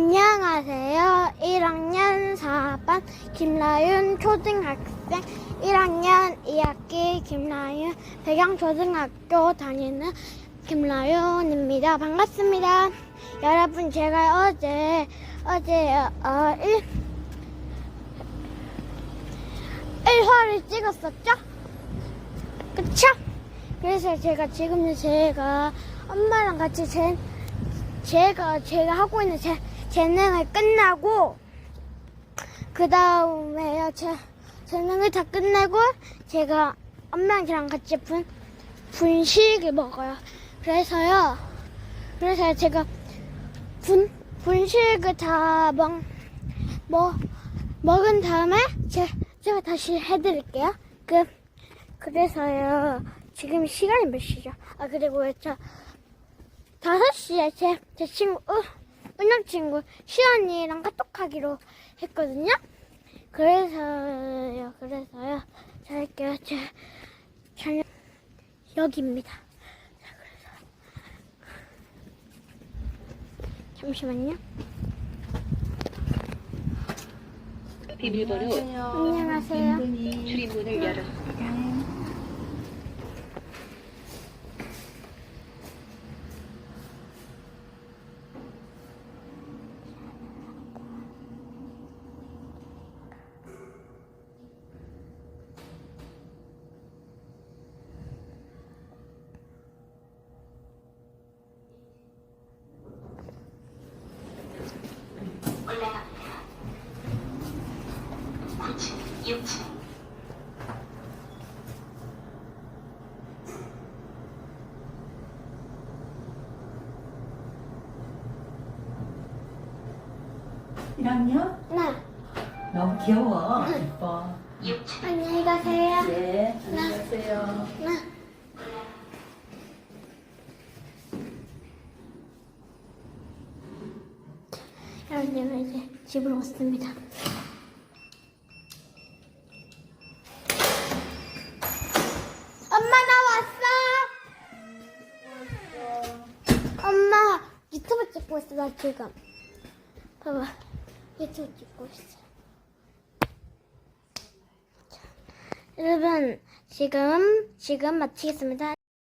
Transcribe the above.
안녕하세요. 1학년 4반 김라윤 초등학생 1학년 2학기 김라윤 백양초등학교 다니는 김라윤입니다. 반갑습니다. 여러분 제가 어제 어제 어, 1, 1화를 찍었었죠? 그쵸? 그래서 제가 지금 제가 엄마랑 같이 제, 제가 제가 하고 있는 제 재능을 끝나고 그 다음에요 제 재능을 다 끝내고 제가 엄마랑 같이 분 분식을 먹어요. 그래서요. 그래서 제가 분 분식을 다먹 뭐, 먹은 다음에 제, 제가 다시 해드릴게요. 그 그래서요. 지금 시간이 몇 시죠? 아 그리고 저 5시에 제, 제 친구, 어, 은영 친구, 시연이랑 카톡하기로 했거든요? 그래서요, 그래서요, 자, 할게요. 제, 저녁, 여기입니다. 자, 그래서. 잠시만요. 비밀번호 안녕하세요. 출입문을 열었습니다. 올라갑니다. 9층, 6층. 일학년 네. 너무 귀여워. 이뻐. 6층. 안녕히 가세요. 네, 안녕하세요. 네. 여러분, 이제 집으로 왔습니다. 엄마, 나 왔어! 엄마, 유튜브 찍고 있어, 나 지금. 봐봐. 유튜브 찍고 있어. 여러분, 지금, 지금 마치겠습니다.